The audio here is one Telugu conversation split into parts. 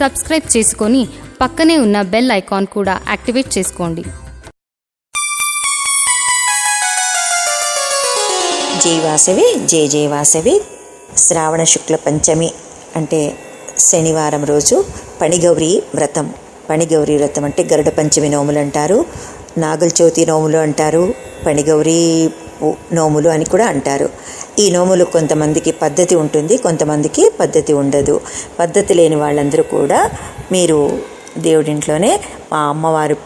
సబ్స్క్రైబ్ చేసుకొని పక్కనే ఉన్న బెల్ ఐకాన్ కూడా యాక్టివేట్ చేసుకోండి. జై వాసవి జై జై వాసవి. శ్రావణ శుక్ల పంచమి అంటే శనివారం రోజు పణిగౌరి వ్రతం. పణిగౌరి వ్రతం అంటే గరుడ పంచమి నోములు అంటారు. నాగుల చవితి నోములు అంటారు. పణిగౌరి నోములు అని కూడా అంటారు. ఈ నోములు కొంతమందికి పద్ధతి ఉంటుంది కొంతమందికి పద్ధతి ఉండదు. పద్ధతి లేని వాళ్ళందరూ కూడా మీరు దేవుడింట్లోనే మా అమ్మవారు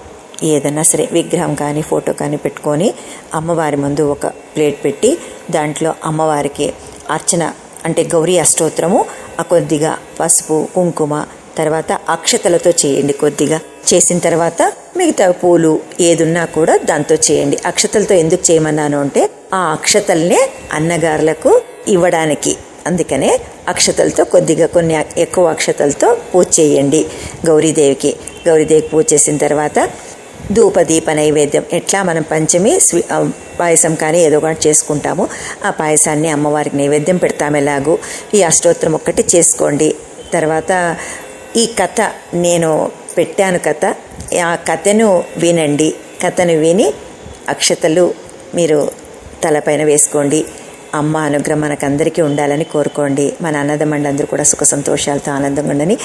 ఏదన్నా సరే విగ్రహం కానీ ఫోటో కానీ పెట్టుకొని అమ్మవారి ముందు ఒక ప్లేట్ పెట్టి దాంట్లో అమ్మవారికి అర్చన అంటే గౌరీ అష్టోత్తరము ఆ కొద్దిగా పసుపు కుంకుమ తర్వాత అక్షతలతో చేయండి కొద్దిగా. చేసిన తర్వాత మిగతా పూలు ఏదున్నా కూడా దాంతో చేయండి. అక్షతలతో ఎందుకు చేయమన్నాను అంటే ఆ అక్షతల్నే అన్నగారులకు ఇవ్వడానికి. అందుకనే అక్షతలతో కొద్దిగా కొన్ని ఎక్కువ అక్షతలతో పూజ చేయండి గౌరీదేవికి. గౌరీదేవికి పూజ చేసిన తర్వాత ధూపదీప నైవేద్యం ఎట్లా మనం పంచమి స్వీ పాయసం కానీ ఏదో ఒకటి చేసుకుంటాము. ఆ పాయసాన్ని అమ్మవారికి నైవేద్యం పెడతాము ఎలాగూ. ఈ అష్టోత్తరం ఒక్కటి చేసుకోండి. తర్వాత ఈ కథ నేను పెట్టాను కథ ఆ కథను వినండి. కథను విని అక్షతలు మీరు తలపైన వేసుకోండి. అమ్మ అనుగ్రహం మనకందరికీ ఉండాలని కోరుకోండి. మన అన్నదమ్మండందరూ కూడా సుఖ సంతోషాలతో ఆనందంగా ఉండని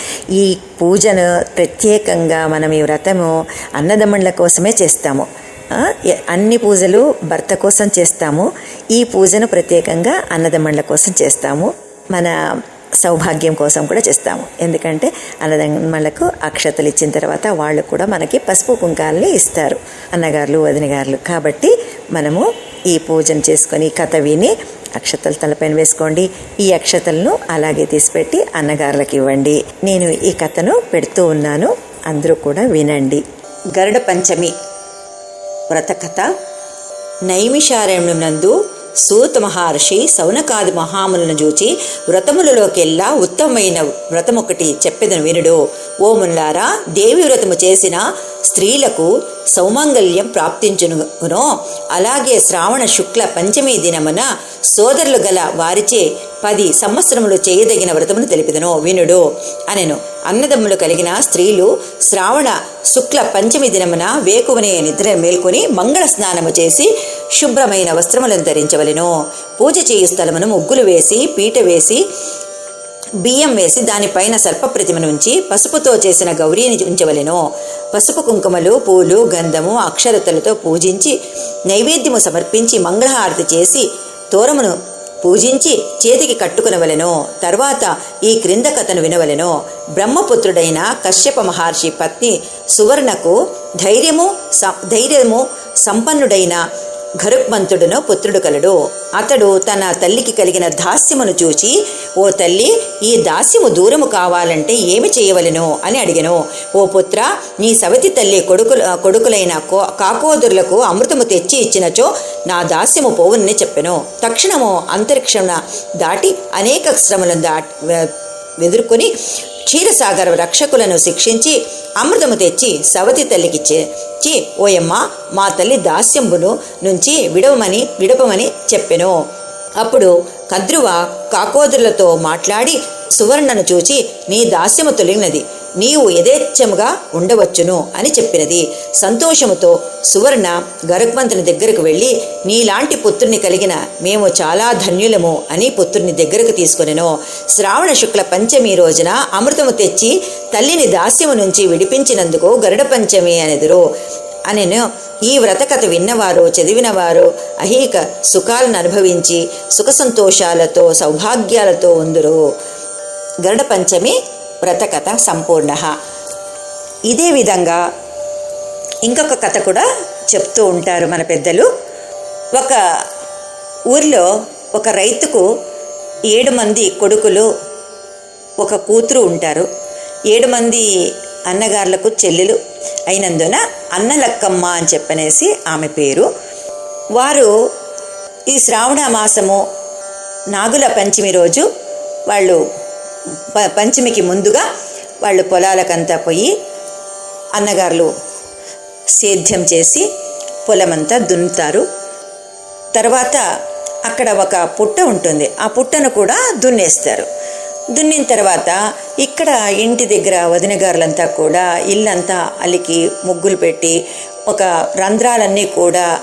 ఈ పూజను ప్రత్యేకంగా మనం ఈ వ్రతము అన్నదమ్మండ్ల కోసమే చేస్తాము. అన్ని పూజలు భర్త కోసం చేస్తాము. ఈ పూజను ప్రత్యేకంగా అన్నదమ్మండ్ల కోసం చేస్తాము. మన సౌభాగ్యం కోసం కూడా చేస్తాము. ఎందుకంటే అన్నదమ్మలకు అక్షతలు ఇచ్చిన తర్వాత వాళ్ళు కూడా మనకి పసుపు కుంకాలని ఇస్తారు అన్నగారులు వదినగారులు. కాబట్టి మనము ఈ పూజను చేసుకొని కథ విని అక్షతలు తలపైన వేసుకోండి. ఈ అక్షతలను అలాగే తీసిపెట్టి అన్నగారులకు ఇవ్వండి. నేను ఈ కథను పెడుతూ ఉన్నాను. అందరూ కూడా వినండి. గరుడ పంచమి వ్రతకథ నైమిషారణ్యమునందు సూత మహర్షి సౌనకాది మహాములను చూచి వ్రతములలోకెల్లా ఉత్తమమైన వ్రతమొకటి చెప్పెదను వినుడు. ఓ మునులారా దేవి వ్రతము చేసిన స్త్రీలకు సౌమంగల్యం ప్రాప్తించును అలాగే శ్రావణ శుక్ల పంచమి దినమున సోదరులు గల వారిచే పది సంవత్సరములు చేయదగిన వ్రతమును తెలిపిదను వినుడు అనెను. అన్నదమ్ములు కలిగిన స్త్రీలు శ్రావణ శుక్ల పంచమి దినమున వేకువనే నిద్ర మేల్కొని మంగళ స్నానము చేసి శుభ్రమైన వస్త్రములను ధరించవలెను. పూజ చేయు స్థలమును ముగ్గులు వేసి పీట వేసి బియ్యం వేసి దానిపైన సర్పప్రతిమను ఉంచి పసుపుతో చేసిన గౌరీని ఉంచవలెను. పసుపు కుంకుమలు పూలు గంధము అక్షరతలతో పూజించి నైవేద్యము సమర్పించి మంగళహారతి చేసి తోరమును పూజించి చేతికి కట్టుకునవలెను తర్వాత ఈ క్రింద కథను వినవలెను బ్రహ్మపుత్రుడైన కశ్యప మహర్షి పత్ని సువర్ణకు ధైర్యము స- ధైర్యము సంపన్నుడైన ఘరుక్మంతుడును పుత్రుడు కలడు. అతడు తన తల్లికి కలిగిన దాస్యమును చూచి ఓ తల్లి ఈ దాస్యము దూరము కావాలంటే ఏమి చేయవలను? అని అడిగను. ఓ పుత్ర నీ సవతి తల్లి కొడుకుల కొడుకులైన కో కాకోదురులకు అమృతము తెచ్చి ఇచ్చినచో నా దాస్యము పోవునని చెప్పెను. తక్షణము అంతరిక్షమున దాటి అనేక శ్రమలను దాటి ఎదుర్కొని క్షీరసాగర రక్షకులను శిక్షించి అమృతము తెచ్చి సవతి తల్లికి చి ఓయమ్మ మా తల్లి దాస్యంబును నుంచి విడవమని విడపమని చెప్పెను. అప్పుడు కద్రువ కాకోదులతో మాట్లాడి సువర్ణను చూచి నీ దాస్యము తొలగినది. నీవు యథేచ్ఛముగా ఉండవచ్చును అని చెప్పినది. సంతోషముతో సువర్ణ గరుక్మంతుని దగ్గరకు వెళ్ళి నీలాంటి పుత్రుని కలిగిన మేము చాలా ధన్యులము అని పుత్రుని దగ్గరకు తీసుకొనెను. శ్రావణ శుక్ల పంచమి రోజున అమృతము తెచ్చి తల్లిని దాస్యము నుంచి విడిపించినందుకు గరుడ పంచమి అనెదురు అనెను. ఈ వ్రతకథ విన్నవారు చదివినవారు అహీక సుఖాలను అనుభవించి సుఖ సంతోషాలతో సౌభాగ్యాలతో ఉందరు. గరుడ పంచమి వ్రతకథ సంపూర్ణ. ఇదే విధంగా ఇంకొక కథ కూడా చెప్తూ ఉంటారు మన పెద్దలు. ఒక ఊరిలో ఒక రైతుకు ఏడు మంది కొడుకులు ఒక కూతురు ఉంటారు. ఏడు మంది అన్నగారులకు చెల్లెలు అయినందున అన్నలక్కమ్మ అని చెప్పనేసి ఆమె పేరు. వారు ఈ శ్రావణ మాసము నాగుల పంచమి రోజు వాళ్ళు పంచమికి ముందుగా వాళ్ళు పొలాలకంతా పోయి అన్నగారులు సేద్యం చేసి పొలమంతా దున్నుతారు. తర్వాత అక్కడ ఒక పుట్ట ఉంటుంది. ఆ పుట్టను కూడా దున్నేస్తారు. దున్నిన తర్వాత ఇక్కడ ఇంటి దగ్గర వదిన గారులంతా కూడా ఇల్లంతా అలికి ముగ్గులు పెట్టి ఒక రంధ్రాలన్నీ కూడా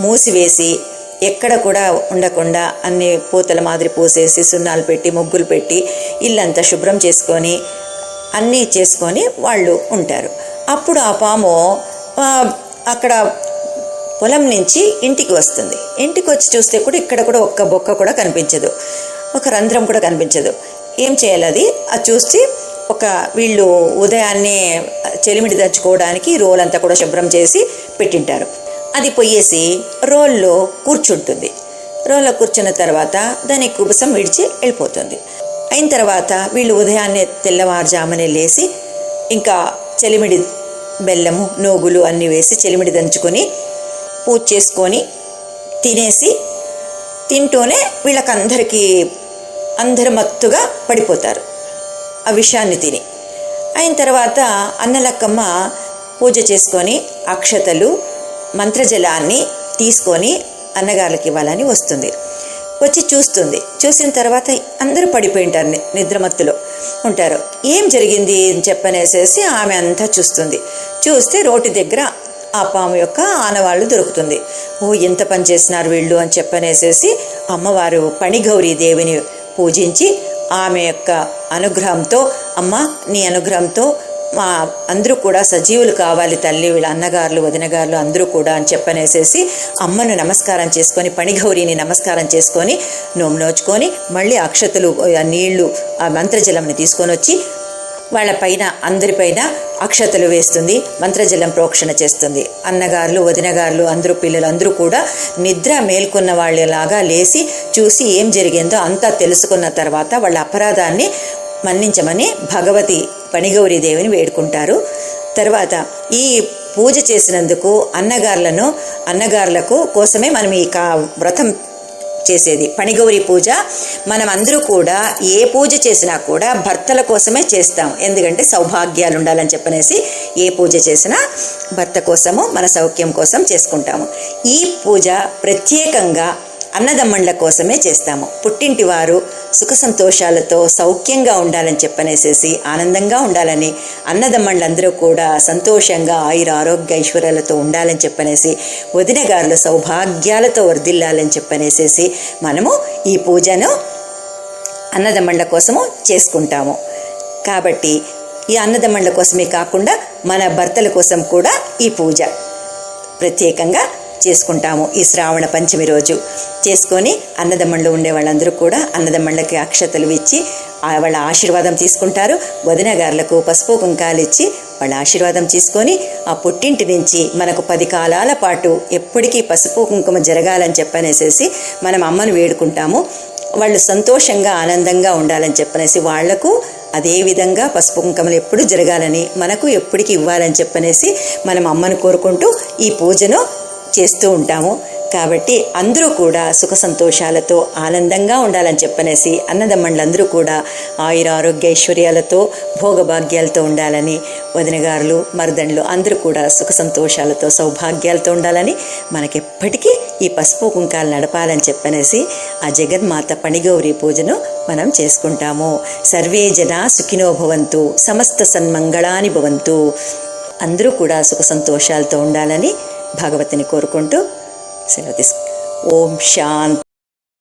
మూసివేసి ఎక్కడ కూడా ఉండకుండా అన్ని పూతల మాదిరి పూసేసి సున్నాలు పెట్టి ముగ్గులు పెట్టి ఇల్లంతా శుభ్రం చేసుకొని అన్నీ చేసుకొని వాళ్ళు ఉంటారు. అప్పుడు ఆ పాము అక్కడ పొలం నుంచి ఇంటికి వస్తుంది. ఇంటికి వచ్చి చూస్తే కూడా ఇక్కడ కూడా ఒక్క బొక్క కూడా కనిపించదు. ఒక రంధ్రం కూడా కనిపించదు. ఏం చేయాలి అది? అది చూసి ఒక వీళ్ళు ఉదయాన్నే చెలిమిడి దంచుకోవడానికి రోలంతా కూడా శుభ్రం చేసి పెట్టింటారు. అది పొయ్యేసి రోల్లో కూర్చుంటుంది. రోల్లో కూర్చున్న తర్వాత దాని కుబసం విడిచి వెళ్ళిపోతుంది. అయిన తర్వాత వీళ్ళు ఉదయాన్నే తెల్లవారుజామునే లేచి ఇంకా చెలిమిడి బెల్లము నోగులు అన్నీ వేసి చెలిమిడి దంచుకొని పూజ చేసుకొని తినేసి తింటూనే వీళ్ళకందరికీ అందరు మత్తుగా పడిపోతారు ఆ విషయాన్ని తిని. అయిన తర్వాత అన్నలక్కమ్మ పూజ చేసుకొని అక్షతలు మంత్రజలాన్ని తీసుకొని అన్నగారులకి ఇవ్వాలని వస్తుంది. వచ్చి చూస్తుంది. చూసిన తర్వాత అందరూ పడిపోయి ఉంటారు. నిద్రమత్తులో ఉంటారు. ఏం జరిగింది అని చెప్పనేసేసి ఆమె అంతా చూస్తుంది. చూస్తే రోటి దగ్గర ఆ పాము యొక్క ఆనవాళ్ళు దొరుకుతుంది. ఓ ఎంత పని చేసినారు వీళ్ళు అని చెప్పనేసేసి అమ్మవారు పణిగౌరీ దేవిని పూజించి ఆమె యొక్క అనుగ్రహంతో అమ్మ నీ అనుగ్రహంతో మా అందరూ కూడా సజీవులు కావాలి తల్లి వీళ్ళ అన్నగారులు వదినగారులు అందరూ కూడా అని చెప్పనేసేసి అమ్మను నమస్కారం చేసుకొని పణిగౌరిని నమస్కారం చేసుకొని నోము నోచుకొని మళ్ళీ అక్షతలు ఆ నీళ్ళు ఆ మంత్రజలంని తీసుకొని వచ్చి వాళ్ళపైన అందరిపైన అక్షతలు వేస్తుంది మంత్రజలం ప్రోక్షణ చేస్తుంది. అన్నగారులు వదినగారులు అందరూ పిల్లలు అందరూ కూడా నిద్ర మేల్కొన్న వాళ్ళలాగా లేచి చూసి ఏం జరిగిందో అంతా తెలుసుకున్న తర్వాత వాళ్ళ అపరాధాన్ని మన్నించమని భగవతి దేవిని వేడుకుంటారు. తర్వాత ఈ పూజ చేసినందుకు అన్నగారులను అన్నగారులకు కోసమే మనం ఈ కా వ్రతం చేసేది. పనిగౌరి పూజ మనం అందరూ కూడా ఏ పూజ చేసినా కూడా భర్తల కోసమే చేస్తాం. ఎందుకంటే సౌభాగ్యాలు ఉండాలని చెప్పనేసి ఏ పూజ చేసినా భర్త కోసము మన సౌఖ్యం కోసం చేసుకుంటాము. ఈ పూజ ప్రత్యేకంగా అన్నదమ్మండ్ల కోసమే చేస్తాము. పుట్టింటి వారు సుఖ సంతోషాలతో సౌఖ్యంగా ఉండాలని చెప్పనేసేసి ఆనందంగా ఉండాలని అన్నదమ్మండ్లందరూ కూడా సంతోషంగా ఆయుర ఆరోగ్య ఐశ్వర్యాలతో ఉండాలని చెప్పనేసి వదిన గారులు సౌభాగ్యాలతో వర్ధిల్లాలని చెప్పనేసేసి మనము ఈ పూజను అన్నదమ్మండ్ల కోసము చేసుకుంటాము. కాబట్టి ఈ అన్నదమ్మండ్ల కోసమే కాకుండా మన భర్తల కోసం కూడా ఈ పూజ ప్రత్యేకంగా చేసుకుంటాము ఈ శ్రావణ పంచమి రోజు. చేసుకొని అన్నదమ్మంలో ఉండే వాళ్ళందరూ కూడా అన్నదమ్మండ్లకి అక్షతలు ఇచ్చి వాళ్ళ ఆశీర్వాదం తీసుకుంటారు. వదిన గారులకు పసుపు కుంకాలు ఇచ్చి వాళ్ళ ఆశీర్వాదం తీసుకొని ఆ పుట్టింటి నుంచి మనకు పది కాలాల పాటు ఎప్పటికీ పసుపు కుంకుమ జరగాలని చెప్పనేసేసి మనం అమ్మను వేడుకుంటాము. వాళ్ళు సంతోషంగా ఆనందంగా ఉండాలని చెప్పనేసి వాళ్ళకు అదే విధంగా పసుపు కుంకుమలు ఎప్పుడు జరగాలని మనకు ఎప్పటికీ ఇవ్వాలని చెప్పనేసి మనం అమ్మను కోరుకుంటూ ఈ పూజను చేస్తూ ఉంటాము. కాబట్టి అందరూ కూడా సుఖ సంతోషాలతో ఆనందంగా ఉండాలని చెప్పనేసి అన్నదమ్మండ్లందరూ కూడా ఆయుర ఆరోగ్య ఐశ్వర్యాలతో భోగభాగ్యాలతో ఉండాలని వదినగారులు మరదండ్లు అందరూ కూడా సుఖ సంతోషాలతో సౌభాగ్యాలతో ఉండాలని మనకెప్పటికీ ఈ పసుపు కుంకాలు నడపాలని చెప్పనేసి ఆ జగన్మాత పణిగౌరి పూజను మనం చేసుకుంటాము. సర్వే జన సుఖినో భవంతు సమస్త సన్మంగళాని భవంతు. అందరూ కూడా సుఖ సంతోషాలతో ఉండాలని భగవతిని కోరుకుంటూ సెలవు తీసుకు ఓం శాంతి.